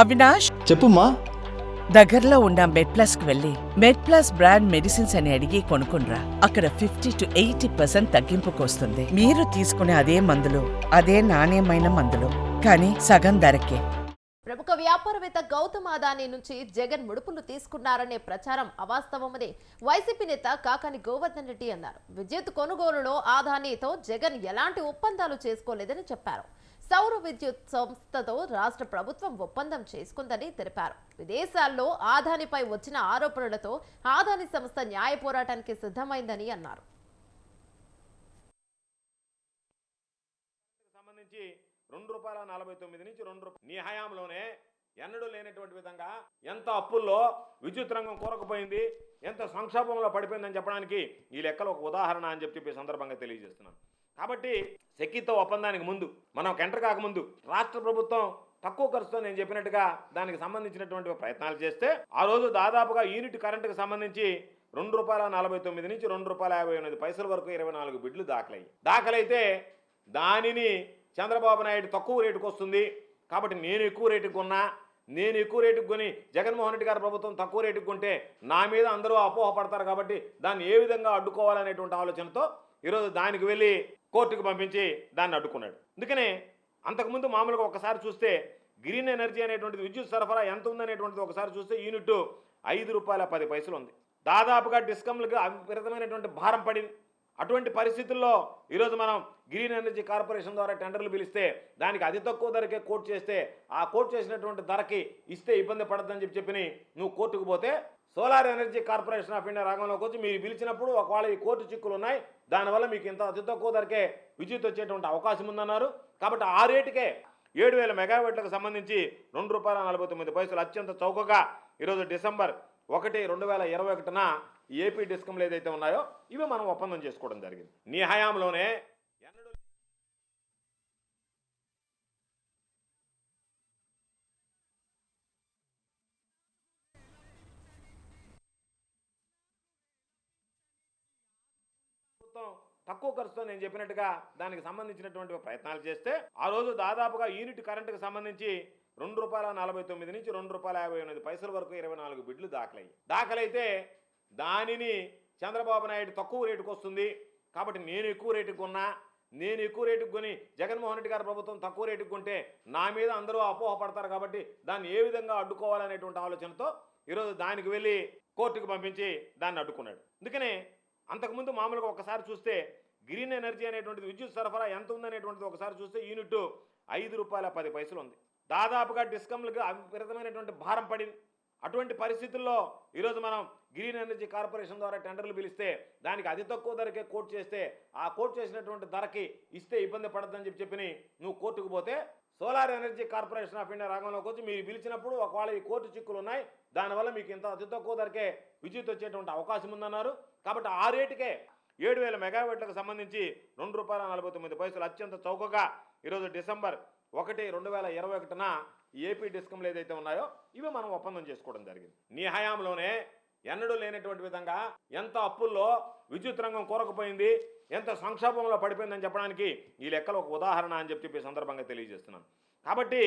అవినాష్? చెప్పుమా దగ్గరలో ఉన్న మెడ్ ప్లస్కు వెళ్ళి మెడ్ ప్లస్ బ్రాండ్ మెడిసిన్స్ అని అడిగి కొనుక్కునరా అక్కడ ఫిఫ్టీ టు ఎయిటీ పర్సెంట్ తగ్గింపుకు వస్తుంది మీరు తీసుకునే అదే మందులు అదే నాణ్యమైన మందులు. కానీ సగం ధరకే. ప్రముఖ వ్యాపారవేత్త గౌతమ్ అదానీ నుంచి జగన్ ముడుపులు తీసుకున్నారనే ప్రచారం అవాస్తవమని వైసీపీ నేత కాకాని గోవర్ధన్ రెడ్డి అన్నారు. విద్యుత్ కొనుగోలులో ఆదానీతో జగన్ ఎలాంటి ఒప్పందాలు చేసుకోలేదని చెప్పారు. సౌర విద్యుత్ సంస్థతో రాష్ట్ర ప్రభుత్వం ఒప్పందం చేసుకుందని తెలిపారు. విదేశాల్లో ఆదానిపై వచ్చిన ఆరోపణలతో ఆదాని సంస్థ న్యాయ పోరాటానికి సిద్ధమైందని అన్నారు. సంబంధించి రెండు రూపాయల నలభై తొమ్మిది నుంచి రెండు రూపాయలు నీ హయాంలోనే ఎన్నడూ లేనటువంటి విధంగా ఎంత అప్పుల్లో విద్యుత్ రంగం కూరకపోయింది ఎంత సంక్షోభంలో పడిపోయిందని చెప్పడానికి ఈ లెక్కలు ఒక ఉదాహరణ అని చెప్పి చెప్పే సందర్భంగా తెలియజేస్తున్నాను. కాబట్టి సెక్కితో ఒప్పందానికి ముందు మనం ఎంటర్ కాకముందు రాష్ట్ర ప్రభుత్వం తక్కువ ఖర్చుతో నేను చెప్పినట్టుగా దానికి సంబంధించినటువంటి ప్రయత్నాలు చేస్తే ఆ రోజు దాదాపుగా యూనిట్ కరెంటుకు సంబంధించి రెండు రూపాయల నలభై తొమ్మిది నుంచి రెండు రూపాయల యాభై ఎనిమిది పైసల వరకు ఇరవై నాలుగు బిడ్లు దాఖలయ్యి దాఖలైతే దానిని చంద్రబాబు నాయుడు తక్కువ రేటుకు వస్తుంది. కాబట్టి నేను ఎక్కువ రేటుకు కొన్నా నేను ఎక్కువ రేటుకు కొని జగన్మోహన్ రెడ్డి గారి ప్రభుత్వం తక్కువ రేటుకు కొంటే నా మీద అందరూ అపోహ పడతారు కాబట్టి దాన్ని ఏ విధంగా అడ్డుకోవాలనేటువంటి ఆలోచనతో ఈరోజు దానికి వెళ్ళి కోర్టుకు పంపించి దాన్ని అడ్డుకున్నాడు. అందుకనే అంతకుముందు మామూలుగా ఒకసారి చూస్తే గ్రీన్ ఎనర్జీ అనేటువంటిది విద్యుత్ సరఫరా ఎంత ఉందనేటువంటిది ఒకసారి చూస్తే యూనిట్ ఐదు రూపాయల పది పైసలు ఉంది. దాదాపుగా డిస్కమ్లకు విపరీతమైనటువంటి భారం పడింది అటువంటి పరిస్థితుల్లో ఈరోజు మనం గ్రీన్ ఎనర్జీ కార్పొరేషన్ ద్వారా టెండర్లు పిలిస్తే దానికి అతి తక్కువ ధరకే కోట్ చేస్తే ఆ కోట్ చేసినటువంటి ధరకి ఇస్తే ఇబ్బంది పడద్దని చెప్పి చెప్పి నువ్వు కోర్టుకు పోతే solar energy corporation of India రంగంలోకి వచ్చి మీరు పిలిచినప్పుడు ఒకవేళ ఈ కోర్టు చిక్కులు ఉన్నాయి దానివల్ల మీకు ఇంత అతి తక్కువ ధరకే విద్యుత్ వచ్చేటువంటి అవకాశం ఉందన్నారు. కాబట్టి ఆ రేటుకే ఏడు వేల మెగావాట్లకు సంబంధించి రెండు రూపాయల నలభై తొమ్మిది పైసలు అత్యంత చౌకగా ఈరోజు డిసెంబర్ ఒకటి రెండు వేల ఇరవై ఒకటిన ఏపీ డిస్కంలు ఏదైతే ఉన్నాయో ఇవి మనం ఒప్పందం చేసుకోవడం జరిగింది. నీ హయాంలోనే ప్రభుత్వం తక్కువ ఖర్చుతో నేను చెప్పినట్టుగా దానికి సంబంధించినటువంటి ప్రయత్నాలు చేస్తే ఆ రోజు దాదాపుగా యూనిట్ కరెంటుకు సంబంధించి రెండు రూపాయల నలభై తొమ్మిది నుంచి రెండు రూపాయల యాభై ఎనిమిది పైసల వరకు ఇరవై నాలుగు బిడ్లు దాఖలయ్యి దాఖలైతే దానిని చంద్రబాబు నాయుడు తక్కువ రేటుకు వస్తుంది. కాబట్టి నేను ఎక్కువ రేటుకు కొన్నా నేను ఎక్కువ రేటుకు కొని జగన్మోహన్ రెడ్డి గారి ప్రభుత్వం తక్కువ రేటుకు కొంటే నా మీద అందరూ అపోహ పడతారు కాబట్టి దాన్ని ఏ విధంగా అడ్డుకోవాలనేటువంటి ఆలోచనతో ఈరోజు దానికి వెళ్ళి కోర్టుకు పంపించి దాన్ని అడ్డుకున్నాడు. అందుకనే అంతకుముందు మామూలుగా ఒకసారి చూస్తే గ్రీన్ ఎనర్జీ అనేటువంటిది విద్యుత్ సరఫరా ఎంత ఉందనేటువంటిది ఒకసారి చూస్తే యూనిట్ ఐదు రూపాయల పది పైసలు ఉంది. దాదాపుగా డిస్కంలకు అవిపరీతమైనటువంటి భారం పడింది. అటువంటి పరిస్థితుల్లో ఈరోజు మనం గ్రీన్ ఎనర్జీ కార్పొరేషన్ ద్వారా టెండర్లు పిలిస్తే దానికి అతి తక్కువ ధరకే కోర్టు చేస్తే ఆ కోర్టు చేసినటువంటి ధరకి ఇస్తే ఇబ్బంది పడద్దని చెప్పి చెప్పి నువ్వు కోర్టుకు పోతే solar energy corporation of India రంగంలోకి వచ్చి మీరు పిలిచినప్పుడు ఒకవేళ ఈ కోర్టు చిక్కులు ఉన్నాయి దానివల్ల మీకు ఇంత అతి తక్కువ ధరకే విద్యుత్ వచ్చేటువంటి అవకాశం ఉందన్నారు. కాబట్టి ఆ రేటుకే ఏడు వేల మెగావాట్లకు సంబంధించి రెండు రూపాయల నలభై తొమ్మిది పైసలు అత్యంత చౌకగా ఈరోజు డిసెంబర్ ఒకటి రెండు వేల ఇరవై ఒకటిన ఏపీ డిస్కంలు ఏదైతే ఉన్నాయో ఇవి మనం ఒప్పందం చేసుకోవడం జరిగింది. నీ హయాంలోనే ఎన్నడూ లేనటువంటి విధంగా ఎంత అప్పుల్లో విద్యుత్ రంగం కూరకపోయింది ఎంత సంక్షోభంలో పడిపోయిందని చెప్పడానికి ఈ లెక్కలు ఒక ఉదాహరణ అని చెప్పి సందర్భంగా తెలియజేస్తున్నాను. కాబట్టి